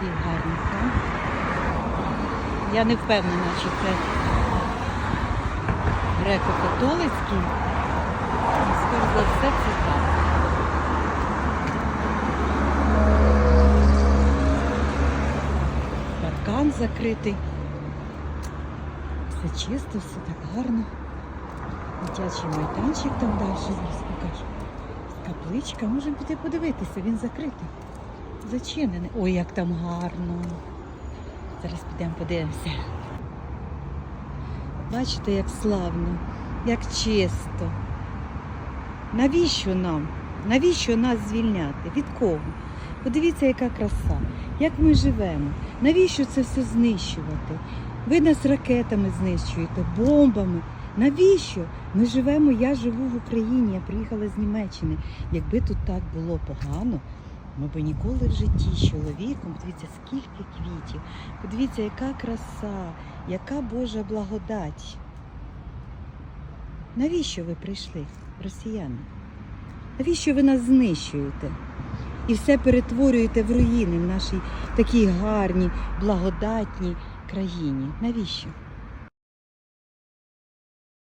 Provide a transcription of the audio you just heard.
Такий гарний храм. Я не впевнена, що це греко-католицький. але, Скоріше за все, це так. Паркан закритий. Все чисто, все так гарно. Дитячий майданчик там далі, зараз покажу. Капличка, можемо піти подивитися, він закритий. Зачинений. Ой, як там гарно. Зараз підемо подивимося. Бачите, як славно, як чисто. Навіщо нам? Навіщо нас звільняти? Від кого? Подивіться, яка краса, як ми живемо. Навіщо це все знищувати? Ви нас ракетами знищуєте, бомбами. Навіщо? Ми живемо, я живу в Україні, я приїхала з Німеччини. Якби тут так було погано, ми б ніколи в житті з чоловіком, подивіться, скільки квітів, подивіться, яка краса, яка Божа благодать. Навіщо ви прийшли, росіяни? Навіщо ви нас знищуєте? І все перетворюєте в руїни в нашій такій гарній, благодатній країні. Навіщо?